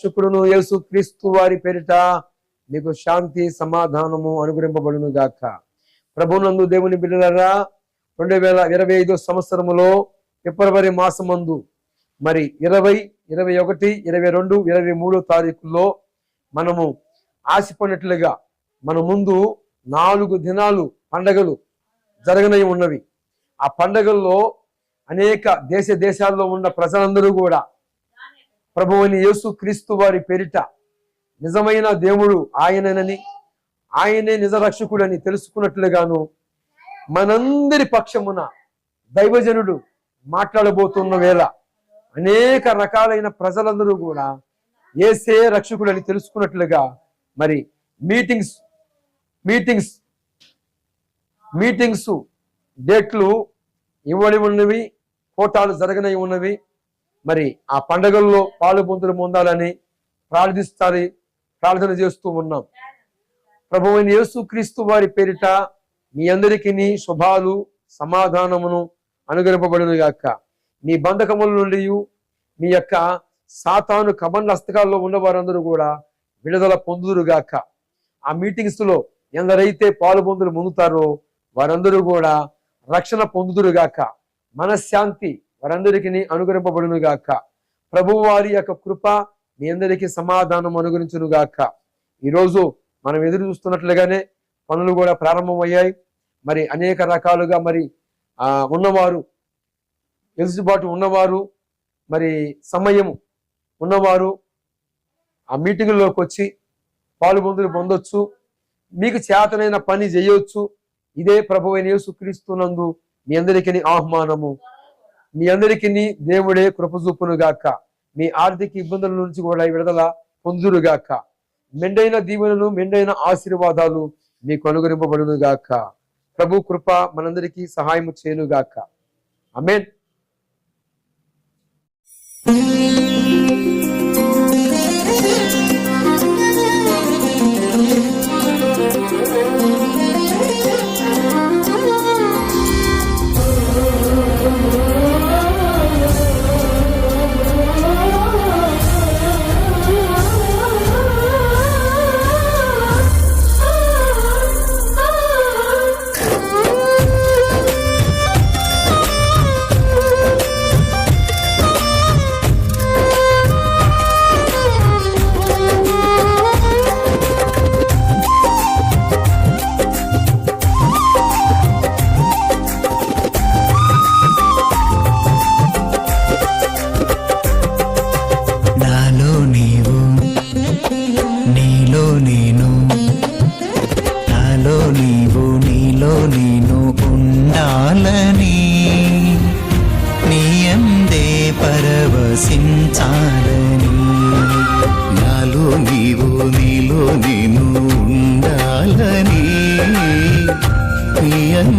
శుక్రును యేసు క్రీస్తు వారి పేరిట మీకు శాంతి సమాధానము అనుగ్రహింపబడును గాక. ప్రభునందు దేవుని బిడ్డలరా రెండు వేల ఇరవై ఐదో సంవత్సరములో ఫిబ్రవరి మాసమందు మరి ఇరవై ఇరవై ఒకటి ఇరవై రెండు ఇరవై మూడో తారీఖుల్లో మనము ఆశపడినట్లుగా మన ముందు నాలుగు దినాలు పండగలు జరగనై ఉన్నవి. ఆ పండగల్లో అనేక దేశ దేశాల్లో ఉన్న ప్రజలందరూ కూడా ప్రభువుని యేసు క్రీస్తు వారి పేరిట నిజమైన దేవుడు ఆయననని ఆయనే నిజ రక్షకుడని తెలుసుకున్నట్లుగాను మనందరి పక్షమున దైవజనుడు మాట్లాడబోతున్న వేళ అనేక రకాలైన ప్రజలందరూ కూడా ఏసే రక్షకుడని తెలుసుకున్నట్లుగా మరి మీటింగ్స్ మీటింగ్స్ మీటింగ్స్ డేట్లు ఇవ్వడి ఉన్నవి కోటాలు జరగనవి ఉన్నవి. మరి ఆ పండగల్లో పాలు పొందులు పొందాలని ప్రార్థిస్తారని ప్రార్థన చేస్తూ ఉన్నాం. ప్రభువైన యేసు క్రీస్తు వారి పేరిట మీ అందరికీ శుభాలు సమాధానమును అనుగ్రహింపబడును గాక మీ బంధకముల నుండి మీ యొక్క సాతాను కబండ హస్తకాల్లో ఉన్న వారందరూ కూడా విడుదల పొందుదురుగాక. ఆ మీటింగ్స్లో ఎందరైతే పాలు పొందులు పొందుతారో వారందరూ కూడా రక్షణ పొందుదురుగాక. మనశ్శాంతి వారందరికీ అనుగ్రహింపబడును గాక ప్రభు వారి యొక్క కృప మీ అందరికీ సమాధానం అనుగ్రహించును గాక ఈరోజు మనం ఎదురు చూస్తున్నట్లుగానే పనులు కూడా ప్రారంభమయ్యాయి. మరి అనేక రకాలుగా మరి ఉన్నవారు వెసులుబాటు ఉన్నవారు మరి సమయము ఉన్నవారు ఆ మీటింగుల్లోకి వచ్చి పాలుపొందులు పొందొచ్చు మీకు చేతనైన పని చేయొచ్చు. ఇదే ప్రభు అయిన యేసుక్రీస్తునందు మీ అందరికీ ఆహ్వానము. మీ అందరికీ దేవుడే కృపచూపును గాక. మీ ఆర్థిక ఇబ్బందుల నుంచి కూడా విడుదల పొందురు గాక. మెండైన దీవెనలు మెండైన ఆశీర్వాదాలు మీకు అనుగ్రహింపబడును గాక. ప్రభు కృప మనందరికీ సహాయం చేయను గాక. అమేన్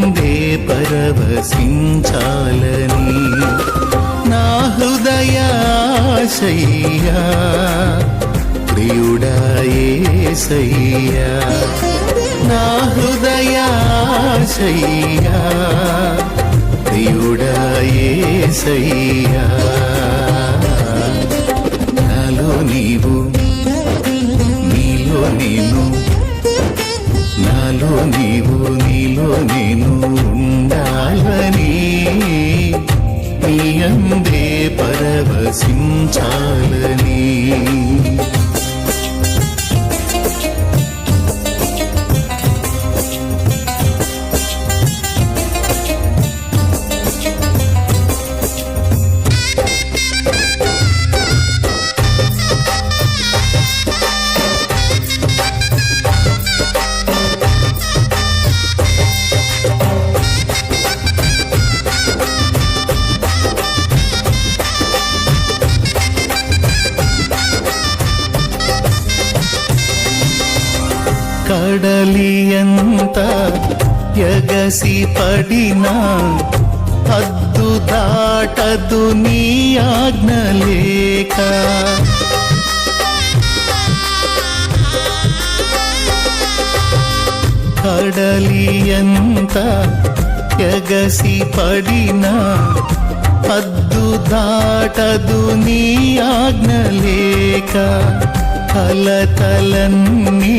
నిందే పరవశించాలని నా హృదయాశయ్యా ప్రియుడాయేసయ్యా నా హృదయాశయ్యా ప్రియుడాయేసయ్యా కడలియంత ఎగసి పడినా హద్దు దాటదు నీ ఆజ్ఞ లేక. కడలియంత ఎగసి పడినా హద్దు దాటదు నీ ఆజ్ఞలేక కలతలన్నీ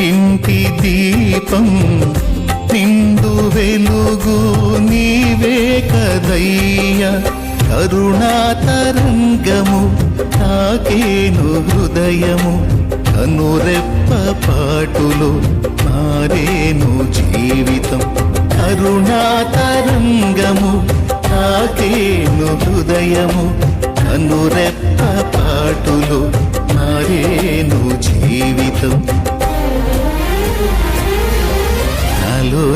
ఇంటి దీపం నిండు వెలుగు నీవే కదయ్య. కరుణా తరంగము తాకేను హృదయము కనురెప్ప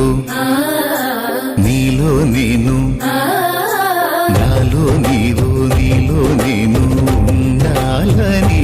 నీవు నీలో నేను నాలో నీవు నీలో నేను ఉండాలని